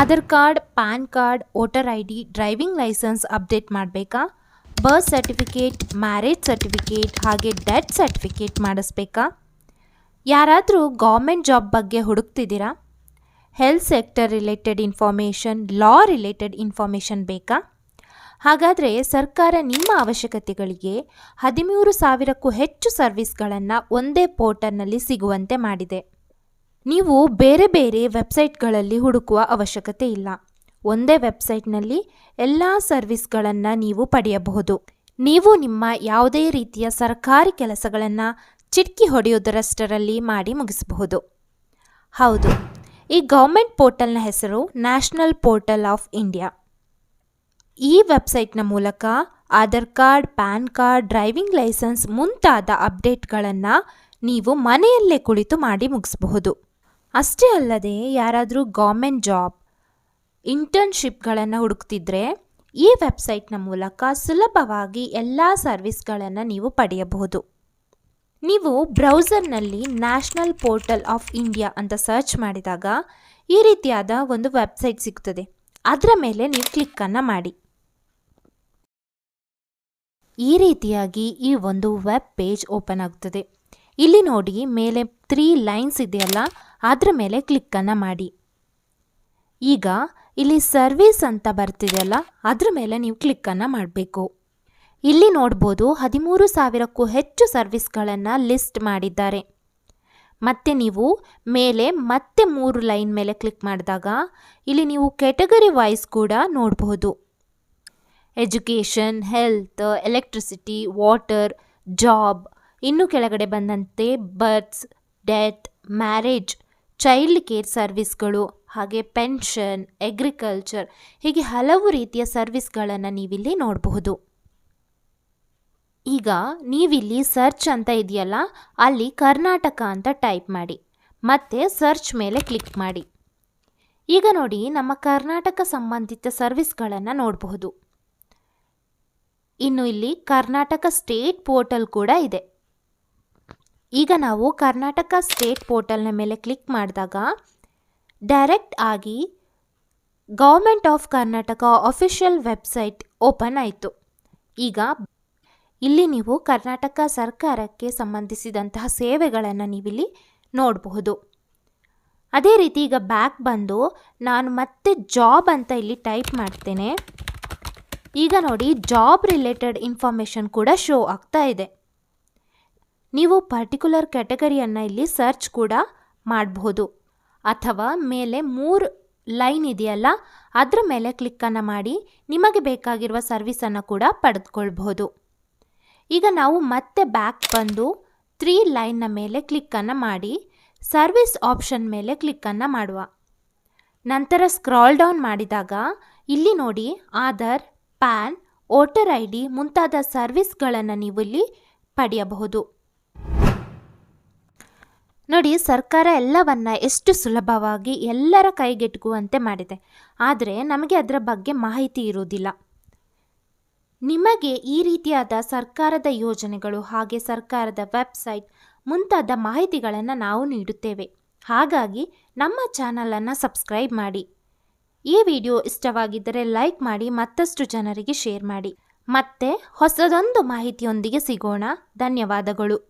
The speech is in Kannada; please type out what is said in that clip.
Aadhaar card, PAN card, voter I D driving licence update ಮಾಡಬೇಕಾ? ಬರ್ತ್ ಸರ್ಟಿಫಿಕೇಟ್, ಮ್ಯಾರೇಜ್ ಸರ್ಟಿಫಿಕೇಟ್ ಹಾಗೆ ಡೆತ್ ಸರ್ಟಿಫಿಕೇಟ್ ಮಾಡಿಸ್ಬೇಕಾ? ಯಾರಾದರೂ ಗೌರ್ಮೆಂಟ್ ಜಾಬ್ ಬಗ್ಗೆ ಹುಡುಕ್ತಿದ್ದೀರಾ? Health sector related information, law related information ಬೇಕಾ? ಹಾಗಾದರೆ ಸರ್ಕಾರ ನಿಮ್ಮ ಅವಶ್ಯಕತೆಗಳಿಗೆ ಹದಿಮೂರು ಸಾವಿರಕ್ಕೂ ಹೆಚ್ಚು ಸರ್ವಿಸ್ಗಳನ್ನು ಒಂದೇ ಪೋರ್ಟಲ್ನಲ್ಲಿ ಸಿಗುವಂತೆ ಮಾಡಿದೆ. ನೀವು ಬೇರೆ ಬೇರೆ ವೆಬ್ಸೈಟ್ಗಳಲ್ಲಿ ಹುಡುಕುವ ಅವಶ್ಯಕತೆ ಇಲ್ಲ. ಒಂದೇ ವೆಬ್ಸೈಟ್ನಲ್ಲಿ ಎಲ್ಲ ಸರ್ವಿಸ್ಗಳನ್ನು ನೀವು ಪಡೆಯಬಹುದು. ನೀವು ನಿಮ್ಮ ಯಾವುದೇ ರೀತಿಯ ಸರ್ಕಾರಿ ಕೆಲಸಗಳನ್ನು ಚಿಟ್ಕಿ ಹೊಡೆಯುವುದರಷ್ಟರಲ್ಲಿ ಮಾಡಿ ಮುಗಿಸಬಹುದು. ಹೌದು, ಈ ಗೌರ್ಮೆಂಟ್ ಪೋರ್ಟಲ್ನ ಹೆಸರು ನ್ಯಾಷನಲ್ ಪೋರ್ಟಲ್ ಆಫ್ ಇಂಡಿಯಾ. ಈ ವೆಬ್ಸೈಟ್ನ ಮೂಲಕ Aadhaar card, PAN card, driving licence ಮುಂತಾದ ಅಪ್ಡೇಟ್ಗಳನ್ನು ನೀವು ಮನೆಯಲ್ಲೇ ಕುಳಿತು ಮಾಡಿ ಮುಗಿಸಬಹುದು. ಅಷ್ಟೇ ಅಲ್ಲದೆ ಯಾರಾದರೂ ಗೌರ್ಮೆಂಟ್ ಜಾಬ್, ಇಂಟರ್ನ್ಶಿಪ್ಗಳನ್ನು ಹುಡುಕ್ತಿದ್ರೆ ಈ ವೆಬ್ಸೈಟ್ನ ಮೂಲಕ ಸುಲಭವಾಗಿ ಎಲ್ಲ ಸರ್ವಿಸ್ಗಳನ್ನು ನೀವು ಪಡೆಯಬಹುದು. ನೀವು ಬ್ರೌಸರ್ನಲ್ಲಿ ನ್ಯಾಷನಲ್ ಪೋರ್ಟಲ್ ಆಫ್ ಇಂಡಿಯಾ ಅಂತ ಸರ್ಚ್ ಮಾಡಿದಾಗ ಈ ರೀತಿಯಾದ ಒಂದು ವೆಬ್ಸೈಟ್ ಸಿಗ್ತದೆ. ಅದರ ಮೇಲೆ ನೀವು ಕ್ಲಿಕ್ಕನ್ನು ಮಾಡಿ. ಈ ರೀತಿಯಾಗಿ ಈ ಒಂದು ವೆಬ್ ಪೇಜ್ ಓಪನ್ ಆಗ್ತದೆ. ಇಲ್ಲಿ ನೋಡಿ, ಮೇಲೆ ತ್ರೀ ಲೈನ್ಸ್ ಇದೆಯಲ್ಲ ಅದರ ಮೇಲೆ ಕ್ಲಿಕ್ಕನ್ನು ಮಾಡಿ. ಈಗ ಇಲ್ಲಿ ಸರ್ವಿಸ್ ಅಂತ ಬರ್ತಿದೆಯಲ್ಲ, ಅದರ ಮೇಲೆ ನೀವು ಕ್ಲಿಕ್ಕನ್ನು ಮಾಡಬೇಕು. ಇಲ್ಲಿ ನೋಡ್ಬೋದು ಹದಿಮೂರು ಸಾವಿರಕ್ಕೂ ಹೆಚ್ಚು ಸರ್ವಿಸ್ಗಳನ್ನು ಲಿಸ್ಟ್ ಮಾಡಿದ್ದಾರೆ. ಮತ್ತೆ ನೀವು ಮೇಲೆ ಮತ್ತೆ ಮೂರು ಲೈನ್ ಮೇಲೆ ಕ್ಲಿಕ್ ಮಾಡಿದಾಗ ಇಲ್ಲಿ ನೀವು ಕೆಟಗರಿ ವೈಸ್ ಕೂಡ ನೋಡಬಹುದು education, health, electricity, water, job, ಇನ್ನು ಕೆಳಗಡೆ ಬಂದಂತೆ births, death, marriage child care ಸರ್ವಿಸ್ಗಳು ಹಾಗೆ ಪೆನ್ಷನ್ ಅಗ್ರಿಕಲ್ಚರ್ ಹೀಗೆ ಹಲವು ರೀತಿಯ ಸರ್ವಿಸ್ಗಳನ್ನು ನೀವಿಲ್ಲಿ ನೋಡಬಹುದು. ಈಗ ನೀವಿಲ್ಲಿ ಸರ್ಚ್ ಅಂತ ಇದೆಯಲ್ಲ, ಅಲ್ಲಿ ಕರ್ನಾಟಕ ಅಂತ ಟೈಪ್ ಮಾಡಿ, ಮತ್ತೆ ಸರ್ಚ್ ಮೇಲೆ ಕ್ಲಿಕ್ ಮಾಡಿ. ಈಗ ನೋಡಿ ನಮ್ಮ ಕರ್ನಾಟಕ ಸಂಬಂಧಿತ ಸರ್ವಿಸ್ಗಳನ್ನು ನೋಡಬಹುದು. ಇನ್ನು ಇಲ್ಲಿ ಕರ್ನಾಟಕ ಸ್ಟೇಟ್ ಪೋರ್ಟಲ್ ಕೂಡ ಇದೆ. ಈಗ ನಾವು ಕರ್ನಾಟಕ ಸ್ಟೇಟ್ ಪೋರ್ಟಲ್ನ ಮೇಲೆ ಕ್ಲಿಕ್ ಮಾಡಿದಾಗ ಡೈರೆಕ್ಟ್ ಆಗಿ government of Karnataka official website open ಆಯಿತು. ಈಗ ಇಲ್ಲಿ ನೀವು ಕರ್ನಾಟಕ ಸರ್ಕಾರಕ್ಕೆ ಸಂಬಂಧಿಸಿದಂತಹ ಸೇವೆಗಳನ್ನು ನೀವಿಲ್ಲಿ ನೋಡಬಹುದು. ಅದೇ ರೀತಿ ಈಗ ಬ್ಯಾಕ್ ಬಂದು ನಾನು ಮತ್ತೆ ಜಾಬ್ ಅಂತ ಇಲ್ಲಿ ಟೈಪ್ ಮಾಡ್ತೇನೆ. ಈಗ ನೋಡಿ ಜಾಬ್ ರಿಲೇಟೆಡ್ ಇನ್ಫಾರ್ಮೇಷನ್ ಕೂಡ ಶೋ ಆಗ್ತಾ ಇದೆ. ನೀವು ಪರ್ಟಿಕ್ಯುಲರ್ ಕ್ಯಾಟಗರಿಯನ್ನು ಇಲ್ಲಿ ಸರ್ಚ್ ಕೂಡ ಮಾಡಬಹುದು ಅಥವಾ ಮೇಲೆ ಮೂರು ಲೈನ್ ಇದೆಯಲ್ಲ, ಅದರ ಮೇಲೆ ಕ್ಲಿಕ್ಕನ್ನು ಮಾಡಿ ನಿಮಗೆ ಬೇಕಾಗಿರುವ ಸರ್ವಿಸನ್ನು ಕೂಡ ಪಡೆದುಕೊಳ್ಬಹುದು ಈಗ ನಾವು ಮತ್ತೆ ಬ್ಯಾಕ್ ಬಂದು ತ್ರೀ ಲೈನ್ನ ಮೇಲೆ ಕ್ಲಿಕ್ಕನ್ನು ಮಾಡಿ ಸರ್ವಿಸ್ ಆಪ್ಷನ್ ಮೇಲೆ ಕ್ಲಿಕ್ಕನ್ನು ಮಾಡುವ. ನಂತರ ಸ್ಕ್ರಾಲ್ ಡೌನ್ ಮಾಡಿದಾಗ, ಇಲ್ಲಿ ನೋಡಿ Aadhaar, PAN, voter I D ಮುಂತಾದ ಸರ್ವಿಸ್ಗಳನ್ನು ನೀವು ಇಲ್ಲಿ ಪಡೆಯಬಹುದು. ನೋಡಿ, ಸರ್ಕಾರ ಎಲ್ಲವನ್ನ ಎಷ್ಟು ಸುಲಭವಾಗಿ ಎಲ್ಲರ ಕೈಗೆಟುಕುವಂತೆ ಮಾಡಿದೆ. ಆದರೆ ನಮಗೆ ಅದರ ಬಗ್ಗೆ ಮಾಹಿತಿ ಇರುವುದಿಲ್ಲ. ನಿಮಗೆ ಈ ರೀತಿಯಾದ ಸರ್ಕಾರದ ಯೋಜನೆಗಳು ಹಾಗೆ ಸರ್ಕಾರದ ವೆಬ್ಸೈಟ್ ಮುಂತಾದ ಮಾಹಿತಿಗಳನ್ನು ನಾವು ನೀಡುತ್ತೇವೆ. ಹಾಗಾಗಿ ನಮ್ಮ ಚಾನಲನ್ನು ಸಬ್ಸ್ಕ್ರೈಬ್ ಮಾಡಿ. ಈ ವಿಡಿಯೋ ಇಷ್ಟವಾಗಿದ್ದರೆ ಲೈಕ್ ಮಾಡಿ, ಮತ್ತಷ್ಟು ಜನರಿಗೆ ಶೇರ್ ಮಾಡಿ. ಮತ್ತೆ ಹೊಸದೊಂದು ಮಾಹಿತಿಯೊಂದಿಗೆ ಸಿಗೋಣ. ಧನ್ಯವಾದಗಳು.